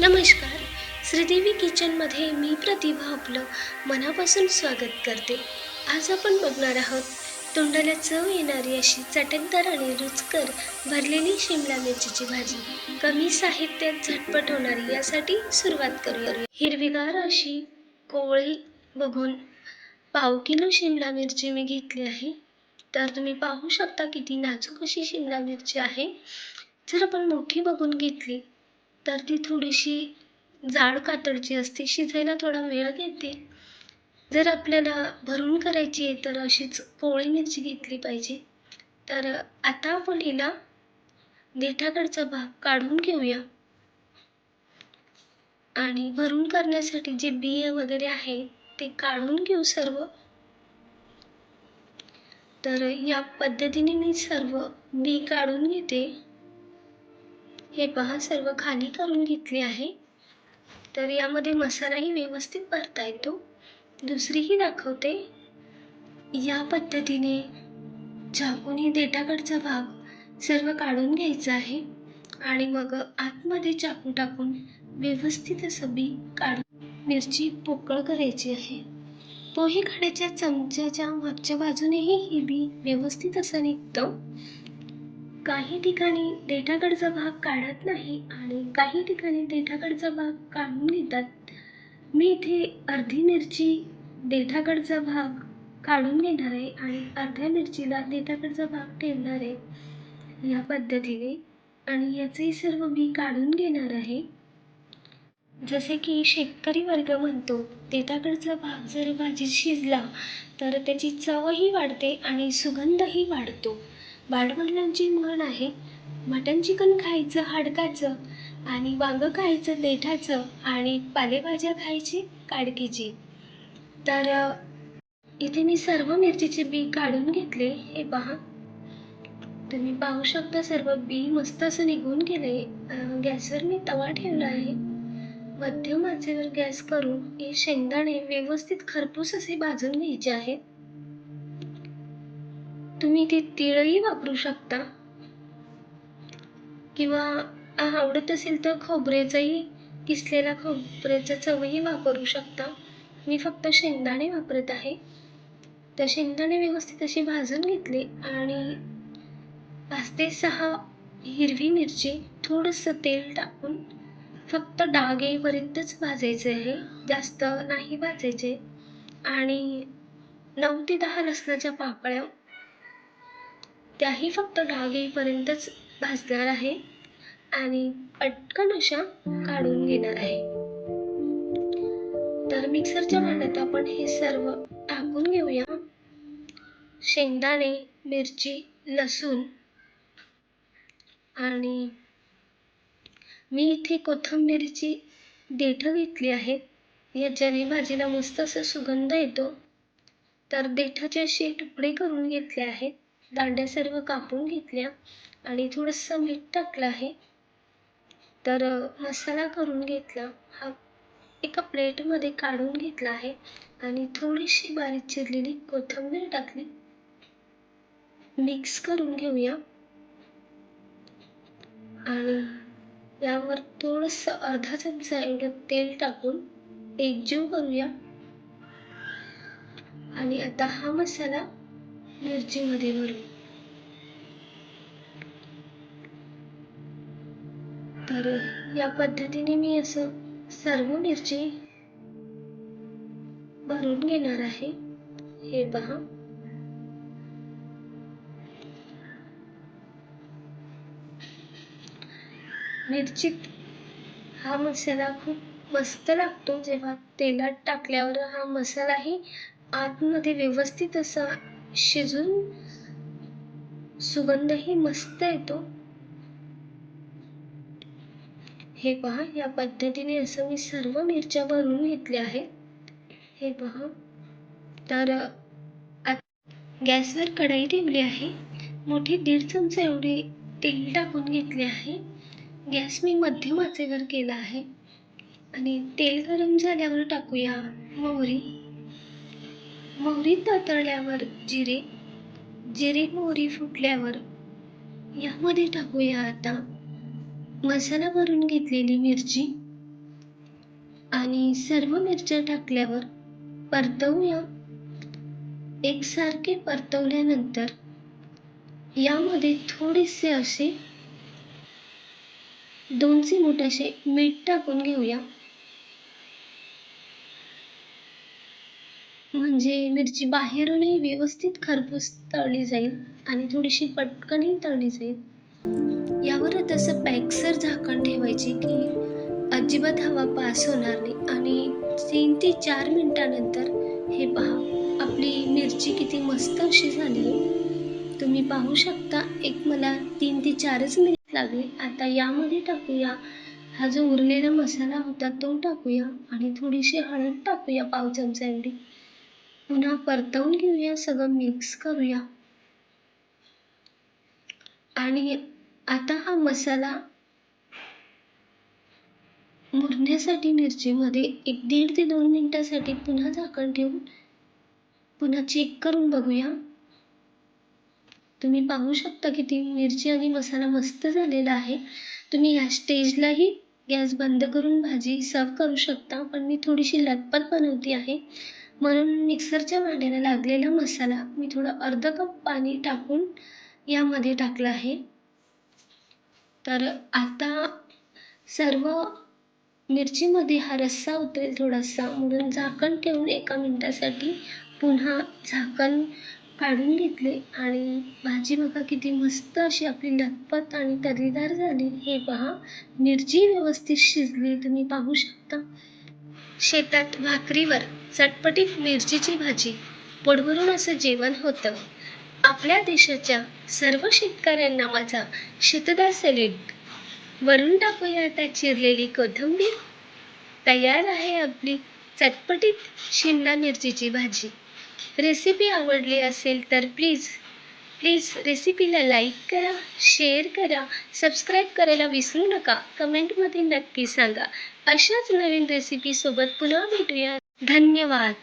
नमस्कार. श्रीदेवी किचनमध्ये मी प्रतिभा आपलं मनापासून स्वागत करते. आज आपण बघणार आहोत तोंडाला चव येणारी अशी चटकदार आणि रुचकर भरलेली शिमला मिरचीची भाजी. कमी साहित्यात झटपट होणारी यासाठी सुरुवात करूया हिरवीगार अशी कोवळी बघून पाव किलो शिमला मिरची मी घेतली आहे. तर तुम्ही पाहू शकता किती नाजूक अशी शिमला मिरची आहे. जर आपण मोठी बघून घेतली तर ती थोडीशी जाड कातडची असते शिजायला थोडा वेळ घेते जर आपल्याला भरून करायची आहे तर अशीच पोळी मिरची घेतली पाहिजे. तर आता आपण हिला देठाकडचा भाग काढून घेऊया. आणि भरून करण्यासाठी जे बिया वगैरे आहे ते काढून घेऊ सर्व. तर या पद्धतीने मी सर्व बी काढून घेते. हे पहा सर्व खाली करून घेतले आहे. तर यामध्ये मसालाही व्यवस्थित भरता येतो. दुसरीही दाखवते. या पद्धतीने चाकूने देठाकडचा भाग सर्व काढून घ्यायचा आहे आणि मग आतमध्ये चाकू टाकून व्यवस्थित असं बी काढून मिरची पोकळ करायची आहे. पोहे खाण्याच्या चमच्याच्या मागच्या बाजूनेही ही बी व्यवस्थित असं निघतं. काही ठिकाणी देठाकडचा भाग काढत नाही आणि काही ठिकाणी देठाकडचा भाग काढून घेतात. मी इथे अर्धी मिरची देठाकडचा भाग काढून घेणार आहे आणि अर्ध्या मिरचीला देठाकडचा भाग ठेवणार आहे या पद्धतीने. आणि याचेही सर्व मी काढून घेणार आहे. जसे की शेतकरी वर्ग म्हणतो देठाकडचा भाग जर भाजी शिजला तर त्याची चवही वाढते आणि सुगंधही वाढतो. बाडवडिलांची म्हण आहे मटण चिकन खायचं हाडकाचं आणि वांगं खायचं देठाचं आणि पालेभाज्या खायची काडकीची. तर इथे मी सर्व मिरचीचे बी काढून घेतले हे पहा. तुम्ही पाहू शकता सर्व बी मस्त असं निघून गेले. गॅसवर मी तवा ठेवला आहे. मध्यम आचेवर गॅस करून हे शेंगदाणे व्यवस्थित खरपूस असे भाजून घ्यायचे आहेत. तुम्ही ते तिळही वापरू शकता. किंवा आवडत असेल तर खोबऱ्याचंही किसलेला खोबऱ्याचा चवही वापरू शकता. मी फक्त शेंगदाणे वापरत आहे. तर शेंगदाणे व्यवस्थित अशी भाजून घेतले आणि पाच ते सहा हिरवी मिरची थोडंसं तेल टाकून फक्त डाग येईपर्यंतच भाजायचे आहे. जास्त नाही भाजायचे. आणि नऊ ते दहा लसणाच्या पाकळ्या त्याही फक्त डाग येईपर्यंतच भाजणार आहे आणि पटकन अशा काढून घेणार आहे. तर मिक्सरच्या भांड्यात आपण हे सर्व टाकून घेऊया. शेंगदाणे मिरची लसूण आणि मी इथे कोथिंबीरची देठं घेतली आहेत. याच्याने भाजीला मस्त असा सुगंध येतो तर देठाचे असे तुकडे करून घेतले आहेत. दांड्या सर्व कापून घेतल्या आणि थोडंसं मीठ टाकलं आहे. तर मसाला करून घेतला. हा एका प्लेटमध्ये काढून घेतला आहे आणि थोडीशी बारीक चिरलेली कोथिंबीर टाकली. मिक्स करून घेऊया. आणि यावर थोडंसं अर्धा चमचा एवढं तेल टाकून एकजीव करूया. आणि आता हा मसाला मिरचीमध्ये भरून. तर या पद्धतीने मी असं सर्व मिरची भरून घेणार आहे. हे पहा. मिरचीत हा मसाला खूप मस्त लागतो. जेव्हा तेलात टाकल्यावर हा मसालाही आतमध्ये व्यवस्थित असा शिजून सुगंधही मस्त येतो. हे पहा या पद्धतीने असं मी सर्व मिरच्या भरून घेतल्या आहेत. हे पहा. तर गॅसवर कढई ठेवली आहे. मोठी दीड चमचा एवढी तेल टाकून घेतले आहे. गॅस मी मध्यम आचेवर केला आहे. आणि तेल गरम झाल्यावर टाकूया मोहरी. मोहरी तातळल्यावर जिरे जिरे मोहरी फुटल्यावर यामध्ये टाकूया आता मसाला भरून घेतलेली मिरची आणि सर्व मिरच्या टाकल्यावर परतवूया. एकसारखे परतवल्यानंतर यामध्ये थोडेसे असे दोन चिमूट असे मीठ टाकून घेऊया. म्हणजे मिरची बाहेरूनही व्यवस्थित खरपूस तळली जाईल आणि थोडीशी पटकनही तळली जाईल. यावरच असं पॅक्सर झाकण ठेवायचे की अजिबात हवा पास होणार नाही. आणि तीन ते चार मिनिटानंतर हे पहा आपली मिरची किती मस्त अशी झाली आहे. तुम्ही पाहू शकता एक मला तीन ते चारच मिनिट लागले. आता यामध्ये टाकूया. हा जो उरलेला मसाला होता तो टाकूया आणि थोडीशी हळद टाकूया पाव चमचा एवढी. पुन्हा परतवून घेऊया सगळं मिक्स करूया. आणि आता हा मसाला मुरण्यासाठी मिरचीमध्ये एक दीड ते दोन मिनिटासाठी पुन्हा झाकण ठेवून पुन्हा चेक करून बघूया. तुम्ही पाहू शकता की ती मिरची आणि मसाला मस्त झालेला आहे. तुम्ही या स्टेजलाही गॅस बंद करून भाजी सर्व करू शकता पण मी थोडीशी लतपत बनवती आहे. म्हणून मिक्सरच्या भांड्याला लागलेला मसाला मी थोडं अर्धा कप पाणी टाकून यामध्ये टाकलं आहे. तर आता सर्व मिरचीमध्ये हा रस्सा उतरेल थोडासा. म्हणून झाकण ठेवून एका मिनटासाठी पुन्हा झाकण काढून घेतले. आणि भाजी बघा किती मस्त अशी आपली लतपत आणि तर्रीदार झाली. हे पहा मिरची व्यवस्थित शिजली. तुम्ही पाहू शकता शेतात भाकरीवर. चटपटीत मिरचीची भाजी पोटभरून असं जेवण होतं. आपल्या देशाच्या सर्व शेतकऱ्यांना माझा शतदा सॅलेड वरून टाकूया आता चिरलेली कोथिंबीर. तयार आहे आपली चटपटीत शिमला मिरचीची भाजी. रेसिपी आवडली असेल तर प्लीज प्लीज रेसिपीला लाईक करा शेअर करा सबस्क्राईब करायला विसरू नका. कमेंटमध्ये नक्की सांगा. अशाच नवीन रेसिपीसोबत पुन्हा भेटूया. धन्यवाद.